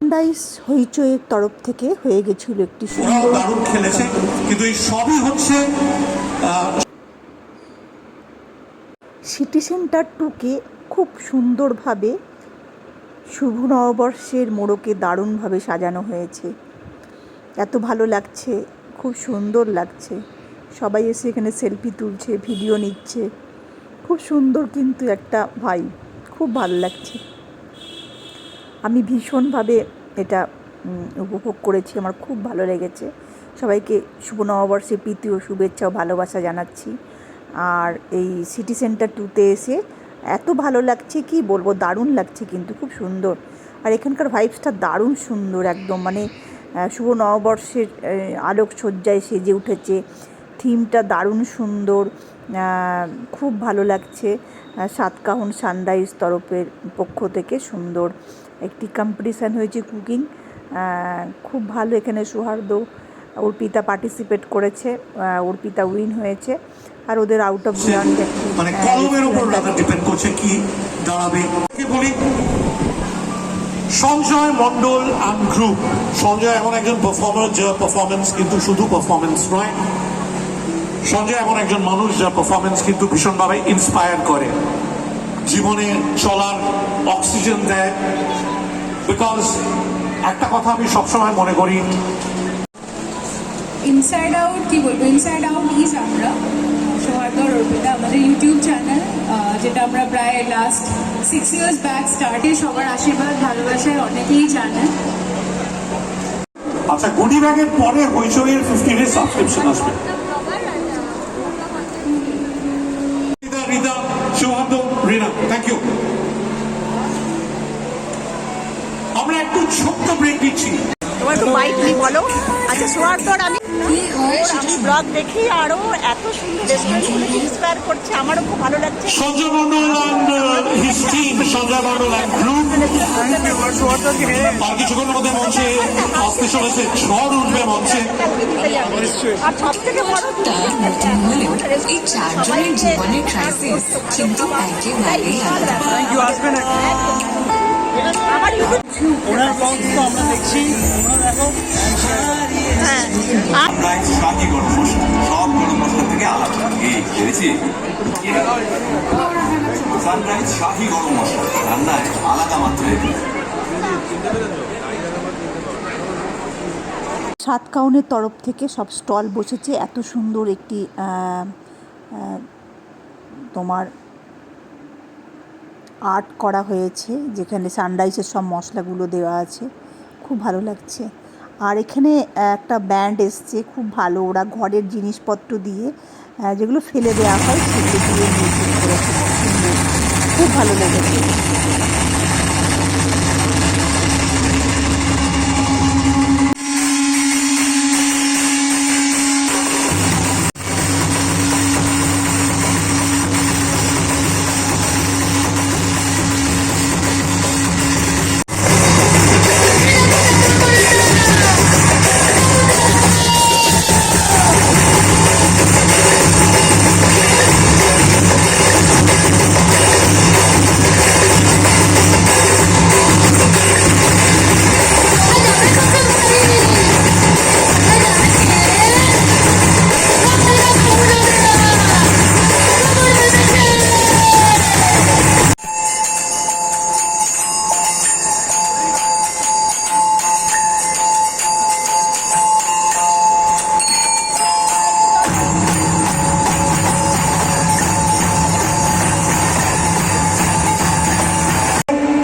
Dice হইচইয়ের তরফ থেকে হয়ে গেছিল একটি সুন্দর খেলেছে কিন্তু এই সবই হচ্ছে সিটি সেন্টার টুকে খুব সুন্দরভাবে শুভ নববর্ষের মোড়কে দারুণভাবে সাজানো হয়েছে। এত ভালো লাগছে খুব সুন্দর লাগছে। সবাই এসে এখানে সেলফি তুলছে ভিডিও নিচ্ছে। খুব সুন্দর কিন্তু একটা ভাই খুব ভালো লাগছে। আমি ভীষণভাবে এটা উপভোগ করেছি, আমার খুব ভালো লেগেছে। সবাইকে শুভ নববর্ষে, প্রীতি ও শুভেচ্ছা ও ভালোবাসা জানাচ্ছি। আর এই সিটি সেন্টার টুতে এসে এত ভালো লাগছে কি বলব, দারুণ লাগছে কিন্তু, খুব সুন্দর। আর এখানকার ভাইবসটা দারুণ সুন্দর একদম মানে শুভ নববর্ষের আলোকসজ্জায় সেজে উঠেছে। থিমটা দারুণ সুন্দর খুব ভালো লাগছে। সাতকাহন সানরাইজ তরফের পক্ষ থেকে সুন্দর একটি কম্পিটিশান হয়েছে কুকিং খুব ভালো এখানে সৌহার্দ্য অর্পিতা পার্টিসিপেট করেছে অর্পিতা উইন হয়েছে আর ওদের আউট অফ বিয়ন্ড মানে কলমের উপর ডিপেন্ড করছে কি দাঁড়াবে। বলি? সঞ্জয় মন্ডল অ্যান্ড গ্রুপ সঞ্জয় এমন একজন পারফর্মার যার পারফরমেন্স কিন্তু শুধু পারফরমেন্স নয় সঞ্জয় এমন একজন মানুষ যার পারফরমেন্স কিন্তু ভীষণভাবে ইন্সপায়ার করে। জীবনে চলার অক্সিজেন দেয়। বিকজ একটা কথা আমি সবসময় মনে করি ইনসাইড আউট কি বলব? ইনসাইড আউট ইজ আমরা সৌহার্দ্য আর অর্পিতা আমাদের ইউটিউব চ্যানেল যেটা আমরা প্রায় লাস্ট সিক্স ইয়ার্স ব্যাক স্টার্টে সবার আশীর্বাদ ভালোবাসায় অনেকেই জানেন আচ্ছা গুডি ব্যাগের পরে হইচইয়ের ফিফটি ডেজ সাবস্ক্রিপশন আসবে। রিদা রিদা রেনা থ্যাংক ইউ আমরা একটু ছোট্ট ব্রেক দিচ্ছি তোমার একটু বাইকলি বলো। সোয়ার তোর আমি আমি ব্লগ দেখি আরও এত সুন্দর রেস্টুরেন্টগুলো ইন্সপায়ার করছে আমারও খুব ভালো লাগছে। Sanjay Mondal and his team Sanjay Mondal and group আর কিছুক্ষণের মধ্যে মঞ্চে আসতে চলেছে ঝড় উঠবে মঞ্চে। আর সব থেকে বড় তার নতুন হলেও এই চারজনের জীবনের ক্রাইসিস কিন্তু একেবারেই আলাদা। আমার ইউটিউব ওনার ব্লগ তো আমরা দেখছি প্রায় শাহি গরম মশলা সব গরম মশলা থেকে আলাদা এই পেরেছি সানরাইজ শাহি গরম মশলা রান্নায় আলাদা মাত্রায় সাতকাউনের তরফ থেকে সব স্টল বসেছে। এত সুন্দর একটি তোমার আর্ট করা হয়েছে, যেখানে সানরাইজের সব মশলাগুলো দেওয়া আছে। খুব ভালো লাগছে। আর এখানে একটা ব্যান্ড এসছে, খুব ভালো। ওরা ঘরের জিনিসপত্র দিয়ে যেগুলো ফেলে দেওয়া হয়, সেগুলো দিয়ে খুব ভালো লেগেছে।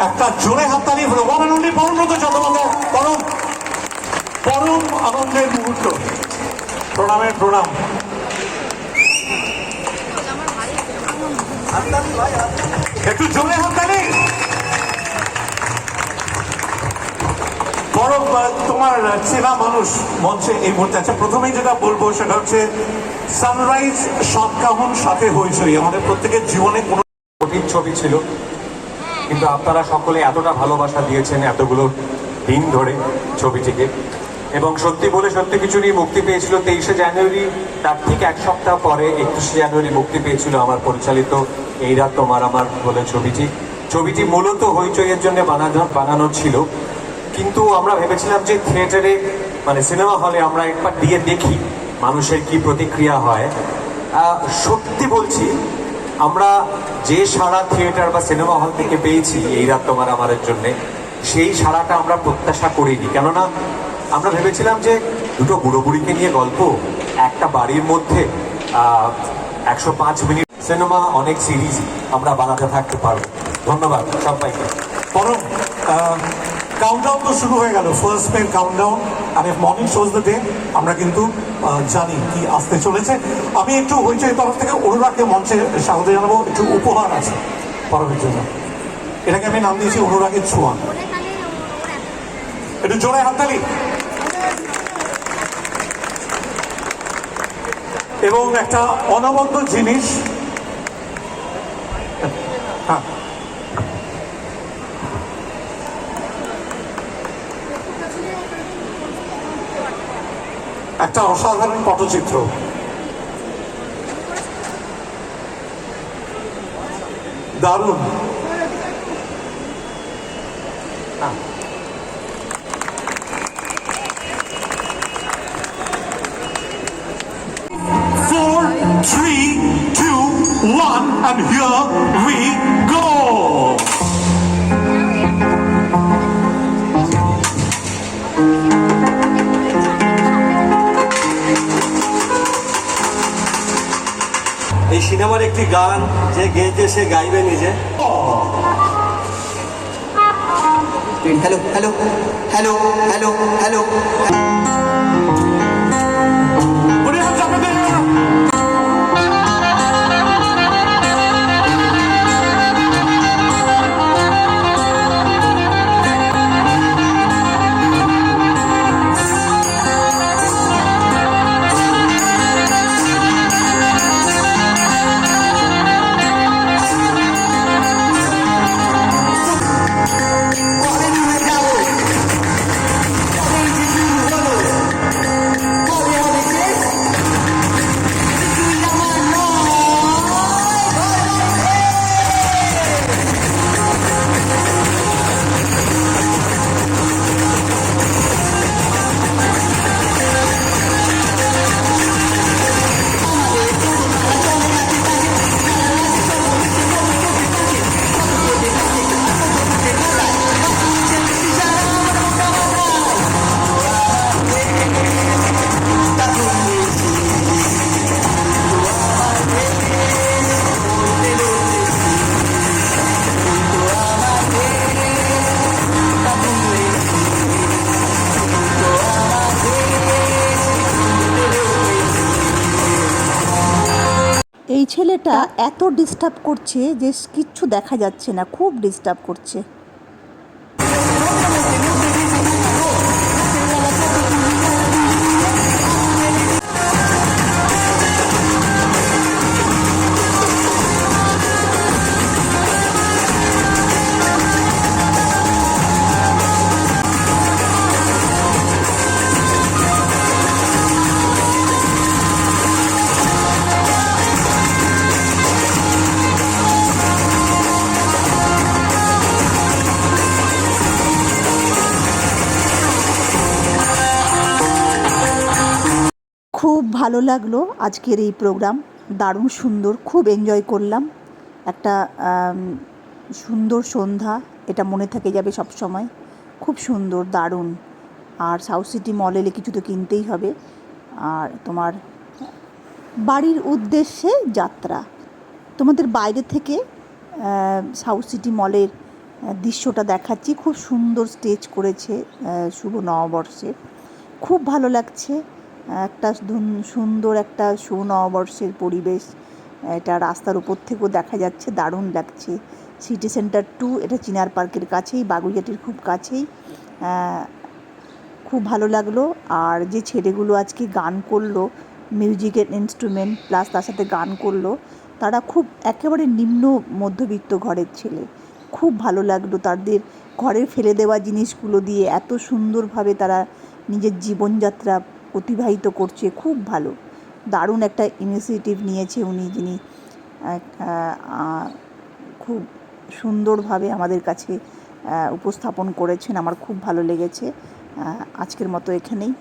একটা জোরে হাততালি হলো। ওয়ান অনলি পরমব্রত চট্টোপাধ্যায় পরম পরম আনন্দের মুহূর্ত। প্রণামের প্রণাম। একটু জোরে হাততালি। পরম তোমার চেনা মানুষ মঞ্চে এই মুহূর্তে আছে। প্রথমেই যেটা বলব সেটা হচ্ছে, সানরাইজ সাতকাহন সাথে হইচই। আমাদের প্রত্যেকের জীবনে কোনো কঠিন ছবি ছিল। কিন্তু আপনারা সকলে এতটা ভালোবাসা দিয়েছেন এতগুলো দিন ধরে ছবিটিকে। এবং সত্যি বলে সত্যি কিছু নিয়ে মুক্তি পেয়েছিল তেইশে জানুয়ারি, তার ঠিক এক সপ্তাহ পরে একুশে জানুয়ারি মুক্তি পেয়েছিল আমার পরিচালিত এই রাত তোমার আমার বলে ছবিটি। ছবিটি মূলত হইচইয়ের জন্য বানানো বানানো ছিল। কিন্তু আমরা ভেবেছিলাম যে থিয়েটারে মানে সিনেমা হলে আমরা একবার দিয়ে দেখি মানুষের কি প্রতিক্রিয়া হয়। সত্যি বলছি আমরা যে সারা থিয়েটার বা সিনেমা হল থেকে পেয়েছি এই রাত তোমার আমাদের জন্য, সেই সারাটা আমরা প্রত্যাশা করিনি। কেননা আমরা ভেবেছিলাম যে দুটো বুড়ো বুড়িকে নিয়ে গল্প, একটা বাড়ির মধ্যে একশো পাঁচ মিনিট সিনেমা, অনেক সিরিজ আমরা বানাতে থাকতে পারব। ধন্যবাদ সবাইকে। বরং কাউন্টডাউন তো শুরু হয়ে গেল ফার্স্ট মের countdown R if morning shows the day আমরা কিন্তু জানি কি আসতে চলেছে। আমি একটু হইচই তরফ থেকে অনুরাগকে মঞ্চে স্বাগত জানাব, একটু উপহার আছে পরবের জন্য। এটাকে আমি নাম দিয়েছি অনুরাগের ছোঁয়া। একটু জোরে হাততালি। এবং একটা অনবদ্য জিনিস হ্যাঁ একটা অসাধারণ পটচিত্র দারুণ Four, three, two, one, and here এই সিনেমার একটি গান যে গেয়েছে সে গাইবে নিজে। Hello hello hello hello hello এত ডিস্টার্ব করছে যে কিচ্ছু দেখা যাচ্ছে না খুব ডিস্টার্ব করছে। খুব ভালো লাগল আজকের এই প্রোগ্রাম। দারুণ সুন্দর, খুব এনজয় করলাম। একটা সুন্দর সন্ধ্যা, এটা মনে থেকে যাবে সব সময়। খুব সুন্দর, দারুণ। আর সাউথ সিটি মল এলে কিছু তো কিনতেই হবে। আর তোমার বাড়ির উদ্দেশ্যে যাত্রা। তোমাদের বাইরে থেকে সাউথ সিটি মলের দৃশ্যটা দেখাচ্ছি। খুব সুন্দর স্টেজ করেছে শুভ নববর্ষে। খুব ভালো লাগছে। একটা সুন্দর একটা শুভ নববর্ষের পরিবেশ। এটা রাস্তার উপর থেকেও দেখা যাচ্ছে, দারুণ লাগছে। সিটি সেন্টার টু, এটা চিনার পার্কের কাছেই বাগুইয়াটির খুব কাছেই। খুব ভালো লাগল। আর যে ছেলেগুলো আজকে গান করল মিউজিকের ইনস্ট্রুমেন্ট প্লাস তার সাথে গান করল, তারা খুব একেবারে নিম্ন মধ্যবিত্ত ঘরের ছেলে। খুব ভালো লাগল তাদের ঘরে ফেলে দেওয়া জিনিসগুলো দিয়ে এত সুন্দরভাবে তারা নিজের জীবনযাত্রা অতিবাহিত করছে, খুব ভালো। দারুণ একটা ইনিশিয়েটিভ নিয়েছে উনি, যিনি খুব সুন্দরভাবে আমাদের কাছে উপস্থাপন করেছেন। আমার খুব ভালো লেগেছে। আজকের মতো এখানেই।